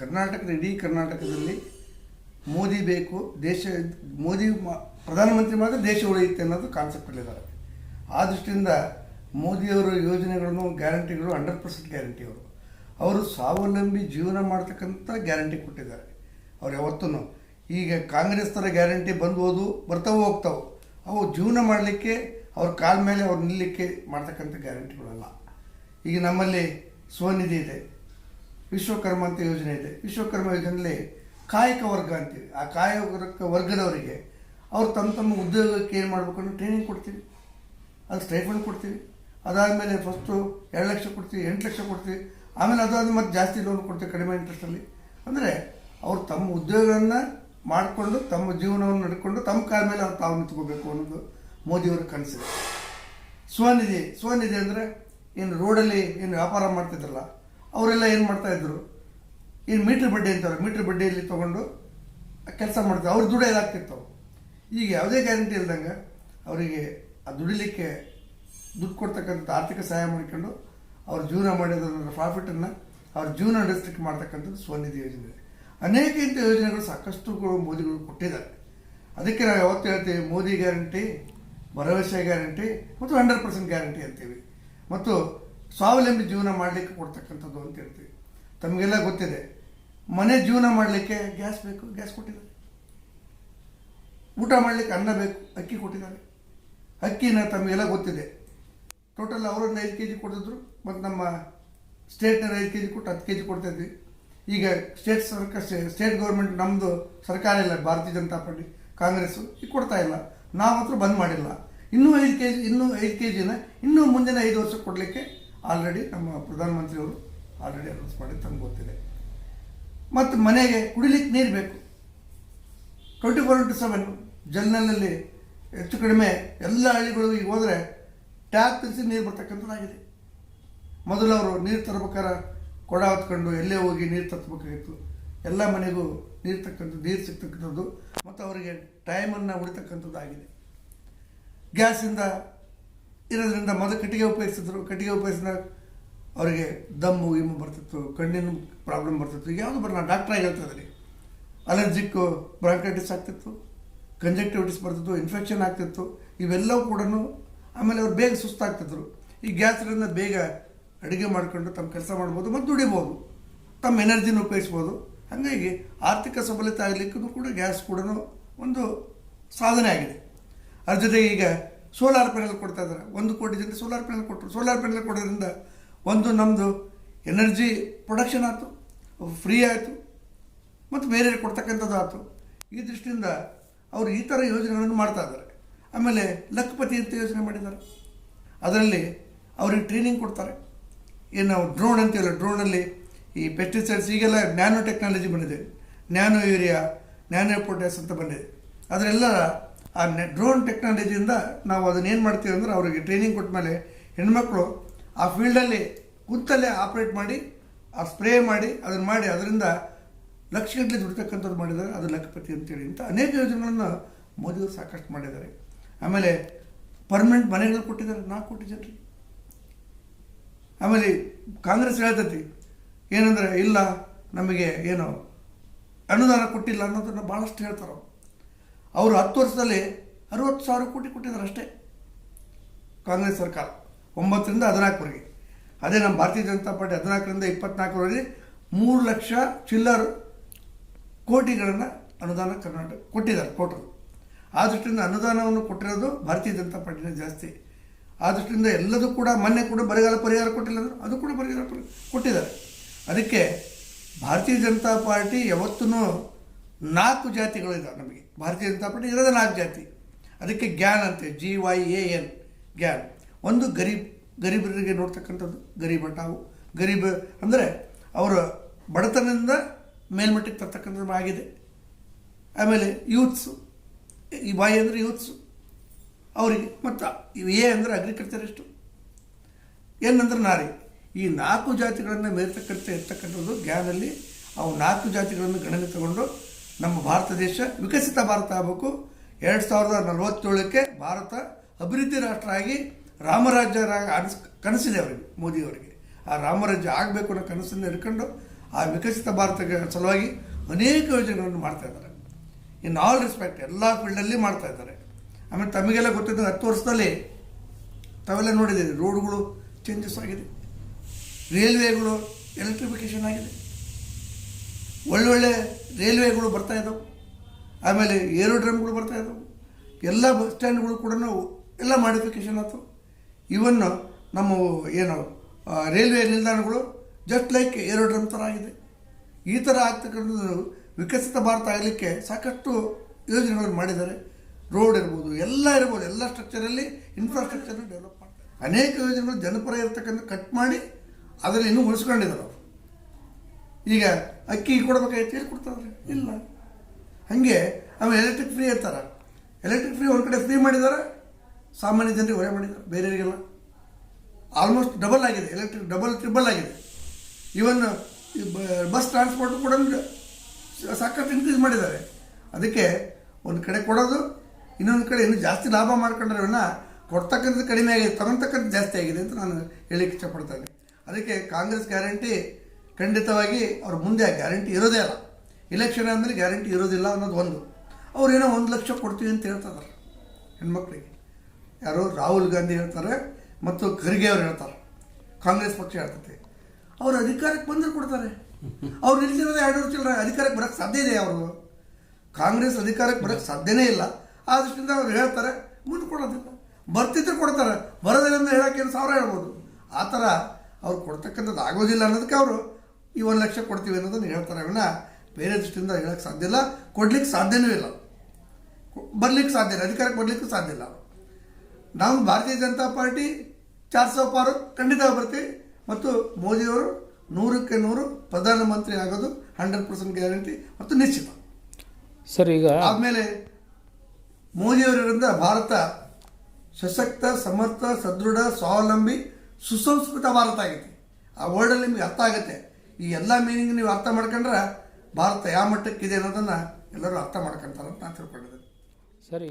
ಕರ್ನಾಟಕದ, ಇಡೀ ಕರ್ನಾಟಕದಲ್ಲಿ ಮೋದಿ ಬೇಕು, ದೇಶ, ಮೋದಿ ಪ್ರಧಾನಮಂತ್ರಿ ಮಾತ್ರ ದೇಶ ಉಳಿಯುತ್ತೆ ಅನ್ನೋದು ಕಾನ್ಸೆಪ್ಟ್ ಕಾನ್ಸೆಪ್ಟಲ್ಲಿದ್ದಾರೆ ಆ ದೃಷ್ಟಿಯಿಂದ ಮೋದಿಯವರ ಯೋಜನೆಗಳನ್ನು, ಗ್ಯಾರಂಟಿಗಳು, ಹಂಡ್ರೆಡ್ ಪರ್ಸೆಂಟ್ ಗ್ಯಾರಂಟಿ ಅವರು. ಅವರು ಸ್ವಾವಲಂಬಿ ಜೀವನ ಮಾಡ್ತಕ್ಕಂಥ ಗ್ಯಾರಂಟಿ ಕೊಟ್ಟಿದ್ದಾರೆ. ಅವ್ರು ಯಾವತ್ತೂ ಈಗ ಕಾಂಗ್ರೆಸ್ ಥರ ಗ್ಯಾರಂಟಿ ಬಂದು ಬರ್ತಾವೆ ಹೋಗ್ತಾವೆ. ಅವು ಜೀವನ ಮಾಡಲಿಕ್ಕೆ, ಅವ್ರ ಕಾಲ ಮೇಲೆ ಅವ್ರು ನಿಲ್ಲಲಿಕ್ಕೆ ಮಾಡ್ತಕ್ಕಂಥ ಗ್ಯಾರಂಟಿಗಳಲ್ಲ. ಈಗ ನಮ್ಮಲ್ಲಿ ಸ್ವನಿಧಿ ಇದೆ. ವಿಶ್ವಕರ್ಮ ಅಂತ ಯೋಜನೆ ಇದೆ. ವಿಶ್ವಕರ್ಮ ಯೋಜನೆಯಲ್ಲಿ ಕಾಯಕ ವರ್ಗ ಅಂತೀವಿ. ಆ ಕಾಯಕ ವರ್ಗದವರಿಗೆ ಅವ್ರು ತಮ್ಮ ತಮ್ಮ ಉದ್ಯೋಗಕ್ಕೆ ಏನು ಮಾಡಬೇಕು ಅನ್ನೋ ಟ್ರೈನಿಂಗ್ ಕೊಡ್ತೀವಿ. ಅದು ಸ್ಟೈಫಂಡ್ ಕೊಡ್ತೀವಿ. ಅದಾದಮೇಲೆ ಫಸ್ಟು ಎರಡು ಲಕ್ಷ ಕೊಡ್ತೀವಿ, ಎಂಟು ಲಕ್ಷ ಕೊಡ್ತೀವಿ. ಆಮೇಲೆ ಅದಾದ ಮತ್ತೆ ಜಾಸ್ತಿ ಲೋನ್ ಕೊಡ್ತೀವಿ ಕಡಿಮೆ ಇಂಟ್ರೆಸ್ಟಲ್ಲಿ ಅಂದರೆ ಅವ್ರು ತಮ್ಮ ಉದ್ಯೋಗವನ್ನು ಮಾಡಿಕೊಂಡು, ತಮ್ಮ ಜೀವನವನ್ನು ನಡ್ಕೊಂಡು, ತಮ್ಮ ಕಾಲ ಮೇಲೆ ಅವ್ರು ತಾವು ನಿಂತ್ಕೋಬೇಕು ಅನ್ನೋದು ಮೋದಿಯವ್ರ ಕನಸಿದೆ. ಸ್ವನಿಧಿ ಸ್ವನಿಧಿ ಅಂದರೆ ಏನು ರೋಡಲ್ಲಿ ಏನು ವ್ಯಾಪಾರ ಮಾಡ್ತಿದ್ರಲ್ಲ ಅವರೆಲ್ಲ ಏನು ಮಾಡ್ತಾ ಇದ್ರು? ಏನು ಮೀಟ್ರ್ ಬಡ್ಡಿ ಅಂತಾರೆ ಮೀಟ್ರ್ ಬಡ್ಡಿಯಲ್ಲಿ ತೊಗೊಂಡು ಕೆಲಸ ಮಾಡ್ತಾರೆ ಅವ್ರ ದುಡ್ಡು ಇದಾಗ್ತಿತ್ತು ಈಗ ಯಾವುದೇ ಗ್ಯಾರಂಟಿ ಇಲ್ದಂಗೆ ಅವರಿಗೆ ಆ ದುಡಿಲಿಕ್ಕೆ ದುಡ್ಡು ಕೊಡ್ತಕ್ಕಂಥ ಆರ್ಥಿಕ ಸಹಾಯ ಮಾಡಿಕೊಂಡು ಅವ್ರ ಜೀವನ ಮಾಡಿದ ಪ್ರಾಫಿಟನ್ನು ಅವ್ರ ಜೀವನ ನಡೆಸಲಿಕ್ಕೆ ಮಾಡ್ತಕ್ಕಂಥದ್ದು ಸ್ವನಿಧಿ ಯೋಜನೆ. ಅನೇಕ ಇಂಥ ಯೋಜನೆಗಳು ಸಾಕಷ್ಟು ಮೋದಿಗಳು ಕೊಟ್ಟಿದ್ದಾರೆ. ಅದಕ್ಕೆ ನಾವು ಯಾವತ್ತು ಹೇಳ್ತೀವಿ, ಮೋದಿ ಗ್ಯಾರಂಟಿ ಭರವಸೆ ಗ್ಯಾರಂಟಿ ಮತ್ತು ಹಂಡ್ರೆಡ್ ಪರ್ಸೆಂಟ್ ಗ್ಯಾರಂಟಿ ಅಂತೀವಿ. ಮತ್ತು ಸ್ವಾವಲಂಬಿ ಜೀವನ ಮಾಡಲಿಕ್ಕೆ ಕೊಡ್ತಕ್ಕಂಥದ್ದು ಅಂತ ಹೇಳ್ತೀವಿ. ತಮಗೆಲ್ಲ ಗೊತ್ತಿದೆ. ಮನೆ ಜೀವನ ಮಾಡಲಿಕ್ಕೆ ಗ್ಯಾಸ್ ಬೇಕು, ಗ್ಯಾಸ್ ಕೊಟ್ಟಿದ್ದಾರೆ. ಊಟ ಮಾಡಲಿಕ್ಕೆ ಅನ್ನ ಬೇಕು, ಅಕ್ಕಿ ಕೊಟ್ಟಿದ್ದಾರೆ. ಅಕ್ಕಿನ ತಮಗೆಲ್ಲ ಗೊತ್ತಿದೆ. ಟೋಟಲ್ ಅವರನ್ನು ಐದು ಕೆ ಜಿ ಕೊಡ್ತಿದ್ರು ಮತ್ತು ನಮ್ಮ ಸ್ಟೇಟ್ನಲ್ಲಿ ಐದು ಕೆ ಜಿ ಕೊಟ್ಟು ಹತ್ತು ಕೆ ಜಿ ಕೊಡ್ತಾಯಿದ್ವಿ ಈಗ ಸ್ಟೇಟ್ ಸರ್ಕಾರ ಸ್ಟೇಟ್ ಗೌರ್ಮೆಂಟ್ ನಮ್ಮದು ಸರ್ಕಾರ ಇಲ್ಲ, ಭಾರತೀಯ ಜನತಾ ಪಾರ್ಟಿ, ಕಾಂಗ್ರೆಸ್ಸು ಈಗ ಕೊಡ್ತಾ ಇಲ್ಲ. ನಾವು ಮಾತ್ರ ಬಂದ್ ಮಾಡಿಲ್ಲ. ಇನ್ನೂ ಐದು ಕೆ ಜಿ ಇನ್ನೂ ಐದು ಕೆ ಜಿನ ಇನ್ನೂ ಮುಂದಿನ ಐದು ವರ್ಷ ಕೊಡಲಿಕ್ಕೆ ಆಲ್ರೆಡಿ ನಮ್ಮ ಪ್ರಧಾನಮಂತ್ರಿಯವರು ಆಲ್ರೆಡಿ ಅನೌನ್ಸ್ ಮಾಡಿ ತಂದು ಗೊತ್ತಿದೆ. ಮತ್ತು ಮನೆಗೆ ಕುಡಿಲಿಕ್ಕೆ ನೀರು ಬೇಕು. ಟ್ವೆಂಟಿ ಫೋರ್ ಇಂಟು ಸೆವೆನ್ ಜಲ್ನಲ್ಲಿ ಹೆಚ್ಚು ಕಡಿಮೆ ಎಲ್ಲ ಹಳ್ಳಿಗಳು ಈಗ ಹೋದರೆ ಟ್ಯಾಪ್ ತೆಗೆಸಿ ನೀರು ಬರ್ತಕ್ಕಂಥದ್ದಾಗಿದೆ. ಮೊದಲು ಅವರು ನೀರು ತರ್ಬೇಕಾರೆ ಕೊಡ ಹೊತ್ಕೊಂಡು ಎಲ್ಲೇ ಹೋಗಿ ನೀರು ತರಿಸ್ಬೇಕಾಗಿತ್ತು. ಎಲ್ಲ ಮನೆಗೂ ನೀರು ತಕ್ಕಂಥದ್ದು ನೀರು ಸಿಗ್ತಕ್ಕಂಥದ್ದು ಮತ್ತು ಅವರಿಗೆ ಟೈಮನ್ನು ಉಳಿತಕ್ಕಂಥದ್ದಾಗಿದೆ. ಗ್ಯಾಸಿಂದ ಇರೋದ್ರಿಂದ ಮೊದಲು ಕಟ್ಟಿಗೆ ಉಪಯೋಗಿಸಿದ್ರು. ಕಟ್ಟಿಗೆ ಉಪಯೋಗಿಸಿದಾಗ ಅವರಿಗೆ ದಮ್ಮು ಇಮ್ಮು ಬರ್ತಿತ್ತು, ಕಣ್ಣಿನ ಪ್ರಾಬ್ಲಮ್ ಬರ್ತಿತ್ತು. ಯಾವುದು ಬರಲ್ಲ ಡಾಕ್ಟ್ರಾಗಿ ಹೇಳ್ತಾ ಅಲರ್ಜಿಕ್ ಬ್ರಾಂಕೈಟಿಸ್ ಆಗ್ತಿತ್ತು ಕಂಜೆಕ್ಟಿವಿಟಿಸ್ ಬರ್ತಿತ್ತು ಇನ್ಫೆಕ್ಷನ್ ಆಗ್ತಿತ್ತು. ಇವೆಲ್ಲವೂ ಕೂಡ ಆಮೇಲೆ ಅವ್ರು ಬೇಗ ಸುಸ್ತಾಗ್ತಿದ್ರು. ಈ ಗ್ಯಾಸ್ರಿಂದ ಬೇಗ ಅಡುಗೆ ಮಾಡಿಕೊಂಡು ತಮ್ಮ ಕೆಲಸ ಮಾಡ್ಬೋದು ಮತ್ತು ದುಡಿಬೋದು. ತಮ್ಮ ಎನರ್ಜಿನ ಉಪಯೋಗಿಸ್ಬೋದು. ಹಾಗಾಗಿ ಆರ್ಥಿಕ ಸಬಲತೆ ಆಗಲಿಕ್ಕೂ ಕೂಡ ಗ್ಯಾಸ್ ಕೂಡ ಒಂದು ಸಾಧನೆ ಆಗಿದೆ. ಅದ್ರ ಜೊತೆಗೆ ಈಗ ಸೋಲಾರ್ ಪ್ಯಾನೆಲ್ ಕೊಡ್ತಾ ಇದ್ದಾರೆ. ಒಂದು ಕೋಟಿ ಜನ ಸೋಲಾರ್ ಪ್ಯಾನೆಲ್ ಕೊಟ್ಟರು. ಸೋಲಾರ್ ಪ್ಯಾನೆಲ್ ಕೊಡೋದ್ರಿಂದ ಒಂದು ನಮ್ಮದು ಎನರ್ಜಿ ಪ್ರೊಡಕ್ಷನ್ ಆಯಿತು, ಫ್ರೀ ಆಯಿತು, ಮತ್ತು ಬೇರೆ ಕೊಡ್ತಕ್ಕಂಥದ್ದು ಆಯಿತು. ಈ ದೃಷ್ಟಿಯಿಂದ ಅವರು ಈ ಥರ ಯೋಜನೆಗಳನ್ನು ಮಾಡ್ತಾ ಇದ್ದಾರೆ. ಆಮೇಲೆ ಲಕ್ಪತಿ ಅಂತ ಯೋಜನೆ ಮಾಡಿದ್ದಾರೆ. ಅದರಲ್ಲಿ ಅವ್ರಿಗೆ ಟ್ರೈನಿಂಗ್ ಕೊಡ್ತಾರೆ. ಏನು ನಾವು ಡ್ರೋನ್ ಅಂತೀವಲ್ಲ ಡ್ರೋನಲ್ಲಿ ಈ ಪೆಸ್ಟಿಸೈಡ್ಸ್ ಈಗೆಲ್ಲ ನ್ಯಾನೋ ಟೆಕ್ನಾಲಜಿ ಬಂದಿದೆ. ನ್ಯಾನೋ ಯೂರಿಯಾ, ನ್ಯಾನೋ ಪೊಟ್ಯಾಸ್ ಅಂತ ಬಂದಿದೆ. ಅದರೆಲ್ಲ ಆ ಡ್ರೋನ್ ಟೆಕ್ನಾಲಜಿಯಿಂದ ನಾವು ಅದನ್ನ ಏನು ಮಾಡ್ತೀವಿ ಅಂದ್ರೆ ಅವರಿಗೆ ಟ್ರೈನಿಂಗ್ ಕೊಟ್ಟ ಮೇಲೆ ಹೆಣ್ಮಕ್ಳು ಆ ಫೀಲ್ಡಲ್ಲಿ ಕುಂತಲ್ಲೇ ಆಪ್ರೇಟ್ ಮಾಡಿ, ಆ ಸ್ಪ್ರೇ ಮಾಡಿ, ಅದನ್ನು ಮಾಡಿ, ಅದರಿಂದ ಲಕ್ಷಗಟ್ಟಲೆ ದುಡಿತಕ್ಕಂಥದ್ದು ಮಾಡಿದ್ದಾರೆ. ಅದು ಲಕ್ಷಪತಿ ಅಂತೇಳಿ ಇಂಥ ಅನೇಕ ಯೋಜನೆಗಳನ್ನು ಮೋದಿಯವರು ಸಾಕಷ್ಟು ಮಾಡಿದ್ದಾರೆ. ಆಮೇಲೆ ಪರ್ಮನೆಂಟ್ ಮನೆಗಳು ಕೊಟ್ಟಿದ್ದಾರೆ. ನಾಲ್ಕು ಕೋಟಿ ಜನರಿಗೆ. ಆಮೇಲೆ ಕಾಂಗ್ರೆಸ್ ಹೇಳ್ತೈತಿ, ಏನಂದರೆ ಇಲ್ಲ ನಮಗೆ ಏನು ಅನುದಾನ ಕೊಟ್ಟಿಲ್ಲ ಅನ್ನೋದನ್ನು ಭಾಳಷ್ಟು ಹೇಳ್ತಾರೆ ಅವ್ರು. ಹತ್ತು ವರ್ಷದಲ್ಲಿ ಅರುವತ್ತು ಸಾವಿರ ಕೋಟಿ ಕೊಟ್ಟಿದ್ದಾರೆ ಅಷ್ಟೇ. ಕಾಂಗ್ರೆಸ್ ಸರ್ಕಾರ. ಒಂಬತ್ತರಿಂದ ಹದಿನಾಲ್ಕುವರೆಗೆ ಅದೇ ನಮ್ಮ ಭಾರತೀಯ ಜನತಾ ಪಾರ್ಟಿ ಹದಿನಾಲ್ಕರಿಂದ ಇಪ್ಪತ್ನಾಲ್ಕರವರೆಗೆ ಮೂರು ಲಕ್ಷ ಚಿಲ್ಲರ್ ಕೋಟಿಗಳನ್ನು ಅನುದಾನ ಕರ್ನಾಟಕ ಕೊಟ್ಟಿದ್ದಾರೆ ಕೋಟರು ಆ ದೃಷ್ಟಿಯಿಂದ ಅನುದಾನವನ್ನು ಕೊಟ್ಟಿರೋದು ಭಾರತೀಯ ಜನತಾ ಪಾರ್ಟಿನೇ ಜಾಸ್ತಿ. ಆ ದೃಷ್ಟಿಯಿಂದ ಎಲ್ಲದೂ ಕೂಡ ಮೊನ್ನೆ ಕೂಡ ಬರಗಾಲ ಪರಿಹಾರ ಕೊಟ್ಟಿಲ್ಲ ಅದು ಕೂಡ ಬರಗಾಲ ಪರಿ ಕೊಟ್ಟಿದ್ದಾರೆ. ಅದಕ್ಕೆ ಭಾರತೀಯ ಜನತಾ ಪಾರ್ಟಿ ಯಾವತ್ತೂ ನಾಲ್ಕು ಜಾತಿಗಳಿದ್ದಾವೆ ನಮಗೆ. ಭಾರತೀಯ ಜನತಾ ಪಾರ್ಟಿ ಇರೋದೇ ನಾಲ್ಕು ಜಾತಿ. ಅದಕ್ಕೆ ಗ್ಯಾನ್ ಅಂತೆ G Y A N Gyan. ಒಂದು ಗರೀಬ್, ಗರೀಬರಿಗೆ ನೋಡ್ತಕ್ಕಂಥದ್ದು, ಗರೀಬ ಟಾವು ಗರೀಬ್ ಅಂದರೆ ಅವರ ಬಡತನದಿಂದ ಮೇಲ್ಮಟ್ಟಕ್ಕೆ ತರ್ತಕ್ಕಂಥದ್ದು ಆಗಿದೆ. ಆಮೇಲೆ ಯೂತ್ಸು, ಈ ಬಾಯಿ ಅಂದರೆ ಯೂತ್ಸು. ಅವರಿಗೆ, ಮತ್ತು ಎ ಅಂದರೆ ಅಗ್ರಿಕಲ್ಚರಿಸ್ಟು ಎನ್ ಏನಂದ್ರೆ ನಾರಿ. ಈ ನಾಲ್ಕು ಜಾತಿಗಳನ್ನು ಮೇರ್ತಕ್ಕಂಥ, ಇರ್ತಕ್ಕಂಥದ್ದು ಗ್ಯಾನಲ್ಲಿ ಅವು ನಾಲ್ಕು ಜಾತಿಗಳನ್ನು ಗಣನೆ ತಗೊಂಡು ನಮ್ಮ ಭಾರತ ದೇಶ ವಿಕಸಿತ ಭಾರತ ಆಗಬೇಕು. ಎರಡು ಸಾವಿರದ ನಲವತ್ತೇಳಕ್ಕೆ ಭಾರತ ಅಭಿವೃದ್ಧಿ ರಾಷ್ಟ್ರ ಆಗಿ ರಾಮರಾಜ್ಯ ಅನಿಸ್ ಕನಸಿದೆ ಅವರಿಗೆ ಮೋದಿಯವರಿಗೆ ಆ ರಾಮರಾಜ್ಯ ಆಗಬೇಕು ಅನ್ನೋ ಕನಸನ್ನು ಇಟ್ಕೊಂಡು ಆ ವಿಕಸಿತ ಭಾರತಕ್ಕೆ ಸಲುವಾಗಿ ಅನೇಕ ಯೋಜನೆಗಳನ್ನು ಮಾಡ್ತಾ ಇದ್ದಾರೆ. ಇನ್ ಆಲ್ ರೆಸ್ಪೆಕ್ಟ್ ಎಲ್ಲ ಫೀಲ್ಡಲ್ಲಿ ಮಾಡ್ತಾ ಇದ್ದಾರೆ. ಆಮೇಲೆ ತಮಗೆಲ್ಲ ಗೊತ್ತಿದ್ದ ಹತ್ತು ವರ್ಷದಲ್ಲಿ ತಾವೆಲ್ಲ ನೋಡಿದ್ದೀರಿ, ರೋಡ್ಗಳು ಚೇಂಜಸ್ ಆಗಿದೆ. ರೈಲ್ವೆಗಳು ಎಲೆಕ್ಟ್ರಿಫಿಕೇಷನ್ ಆಗಿದೆ. ಒಳ್ಳೊಳ್ಳೆ ರೈಲ್ವೆಗಳು ಬರ್ತಾ ಇದ್ದಾವೆ ಆಮೇಲೆ ಏರೋಡ್ರಮ್ಗಳು ಬರ್ತಾ ಇದ್ದವು ಎಲ್ಲ ಬಸ್ ಸ್ಟ್ಯಾಂಡ್ಗಳು ಕೂಡ ಎಲ್ಲ ಮಾಡಿಫಿಕೇಶನ್ ಆಯ್ತು ಇವನ್ ನಮ್ಮ ಏನು ರೈಲ್ವೆ ನಿಲ್ದಾಣಗಳು ಜಸ್ಟ್ ಲೈಕ್ ಏರೋಡ್ರಮ್ ಥರ ಆಗಿದೆ. ಈ ಥರ ಆಗ್ತಕ್ಕಂಥದ್ದು ವಿಕಸಿತ ಭಾರತ ಆಗಲಿಕ್ಕೆ ಸಾಕಷ್ಟು ಯೋಜನೆಗಳನ್ನು ಮಾಡಿದ್ದಾರೆ. ರೋಡ್ ಇರ್ಬೋದು, ಎಲ್ಲ ಇರ್ಬೋದು, ಎಲ್ಲ ಸ್ಟ್ರಕ್ಚರಲ್ಲಿ ಇನ್ಫ್ರಾಸ್ಟ್ರಕ್ಚರ್ನ ಡೆವಲಪ್ ಮಾಡ್ತಾರೆ. ಅನೇಕ ಯೋಜನೆಗಳು ಜನಪರ ಇರ್ತಕ್ಕಂಥ ಕಟ್ ಮಾಡಿ ಅದರಲ್ಲಿ ಇನ್ನೂ ಉಳಿಸ್ಕೊಂಡಿದ್ದಾರೆ ಈಗ ಅಕ್ಕಿ ಕೊಡ್ಬೇಕಾಯ್ತು, ಎಲ್ಲಿ ಕೊಡ್ತಾರೆ ಇಲ್ಲ. ಹಾಗೆ, ಆಮೇಲೆ ಎಲೆಕ್ಟ್ರಿಕ್ ಫ್ರೀ ಇರ್ತಾರೆ ಎಲೆಕ್ಟ್ರಿಕ್ ಫ್ರೀ ಒಂದು ಕಡೆ ಫ್ರೀ ಮಾಡಿದ್ದಾರೆ, ಸಾಮಾನ್ಯ ಜನರಿಗೆ ಹೊರೆ ಮಾಡಿದ್ದಾರೆ, ಬೇರೆಯವರಿಗೆಲ್ಲ. ಆಲ್ಮೋಸ್ಟ್ ಡಬಲ್ ಆಗಿದೆ ಎಲೆಕ್ಟ್ರಿಕ್ ಡಬಲ್ ಟ್ರಿಬಲ್ ಆಗಿದೆ. ಈವನ್ ಬಸ್ ಟ್ರಾನ್ಸ್ಪೋರ್ಟ್ ಕೂಡ ಸಾಕಷ್ಟು ಇನ್ಕ್ರೀಸ್ ಮಾಡಿದ್ದಾರೆ. ಅದಕ್ಕೆ ಒಂದು ಕಡೆ ಕೊಡೋದು, ಇನ್ನೊಂದು ಕಡೆ ಇನ್ನೂ ಜಾಸ್ತಿ ಲಾಭ ಮಾಡ್ಕೊಂಡ್ರೆ ಇವನ್ನ ಕೊಡ್ತಕ್ಕಂಥದ್ದು ಕಡಿಮೆ ಆಗಿದೆ, ತಗೊಂತಕ್ಕಂಥದ್ದು ಜಾಸ್ತಿ ಆಗಿದೆ ಅಂತ ನಾನು ಹೇಳಿಕ್ಕೆ ಇಷ್ಟಪಡ್ತೇನೆ ಅದಕ್ಕೆ ಕಾಂಗ್ರೆಸ್ ಗ್ಯಾರಂಟಿ ಖಂಡಿತವಾಗಿ ಅವ್ರ ಮುಂದೆ ಗ್ಯಾರಂಟಿ ಇರೋದೇ ಅಲ್ಲ. ಇಲೆಕ್ಷನ್ ಅಂದರೆ ಗ್ಯಾರಂಟಿ ಇರೋದಿಲ್ಲ ಅನ್ನೋದು ಒಂದು. ಅವ್ರು ಏನೋ ಒಂದು ಲಕ್ಷ ಕೊಡ್ತೀವಿ ಅಂತ ಹೇಳ್ತಾರೆ ಹೆಣ್ಮಕ್ಳಿಗೆ. ಯಾರು ರಾಹುಲ್ ಗಾಂಧಿ ಹೇಳ್ತಾರೆ ಮತ್ತು ಖರ್ಗೆ ಅವ್ರು ಹೇಳ್ತಾರೆ. ಕಾಂಗ್ರೆಸ್ ಪಕ್ಷ ಹೇಳ್ತೈತೆ. ಅವ್ರು ಅಧಿಕಾರಕ್ಕೆ ಬಂದರೆ ಕೊಡ್ತಾರೆ. ಅವ್ರು ನಿಲ್ಸಿರೋದೇ ಎರಡು ವರ್ಷ ಅಧಿಕಾರಕ್ಕೆ ಬರೋಕ್ಕೆ ಸಾಧ್ಯ ಇದೆ ಅವರು ಕಾಂಗ್ರೆಸ್ ಅಧಿಕಾರಕ್ಕೆ ಬರೋಕ್ಕೆ ಸಾಧ್ಯನೇ ಇಲ್ಲ. ಆ ದೃಷ್ಟಿಯಿಂದ ಅವ್ರು ಹೇಳ್ತಾರೆ, ಮುಂದೆ ಕೊಡೋದಿಲ್ಲ. ಬರ್ತಿದ್ರೆ ಕೊಡ್ತಾರೆ. ಬರೋದಿಲ್ಲ ಅಂತ ಹೇಳೋಕ್ಕೆ ಸಾವಿರ ಹೇಳ್ಬೋದು. ಆ ಥರ ಅವ್ರು ಕೊಡ್ತಕ್ಕಂಥದ್ದು ಆಗೋದಿಲ್ಲ ಅನ್ನೋದಕ್ಕೆ ಅವರು ಈ ಒಂದು ಲಕ್ಷ ಕೊಡ್ತೀವಿ ಅನ್ನೋದನ್ನು ಹೇಳ್ತಾರೆ. ಅವನ್ನ ಬೇರೆ ದೃಷ್ಟಿಯಿಂದ ಹೇಳಕ್ಕೆ ಸಾಧ್ಯ ಇಲ್ಲ. ಕೊಡ್ಲಿಕ್ಕೆ ಸಾಧ್ಯನೂ ಇಲ್ಲ. ಬರ್ಲಿಕ್ಕೆ ಸಾಧ್ಯ ಇಲ್ಲ. ಅಧಿಕಾರಕ್ಕೆ ಬರ್ಲಿಕ್ಕೂ ಸಾಧ್ಯ ಇಲ್ಲ. ನಾವು ಭಾರತೀಯ ಜನತಾ ಪಾರ್ಟಿ ಚಾರ್ ಸೌ ಪಾರು ಖಂಡಿತ ಬರ್ತೀವಿ. ಮತ್ತು ಮೋದಿಯವರು ನೂರಕ್ಕೆ ನೂರು ಪ್ರಧಾನಮಂತ್ರಿ ಆಗೋದು ಹಂಡ್ರೆಡ್ ಪರ್ಸೆಂಟ್ ಗ್ಯಾರಂಟಿ ಮತ್ತು ನಿಶ್ಚಿತ. ಸರ್ ಈಗ ಆದಮೇಲೆ ಮೋದಿಯವರಿಂದ ಭಾರತ ಸಶಕ್ತ ಸಮರ್ಥ ಸದೃಢ ಸ್ವಾವಲಂಬಿ ಸುಸಂಸ್ಕೃತ ಭಾರತ ಆಗೈತಿ. ಆ ವರ್ಡಲ್ಲಿ ನಿಮಗೆ ಅರ್ಥ ಆಗುತ್ತೆ. ಈ ಎಲ್ಲ ಮೀನಿಂಗ್ ನೀವು ಅರ್ಥ ಮಾಡ್ಕೊಂಡ್ರೆ ಭಾರತ ಯಾವ ಮಟ್ಟಕ್ಕಿದೆ ಅನ್ನೋದನ್ನು ಎಲ್ಲರೂ ಅರ್ಥ ಮಾಡ್ಕೊಂತಾರೆ ಅಂತ ನಾನು ತಿಳ್ಕೊಂಡಿದ್ದೀನಿ. ಸರ್.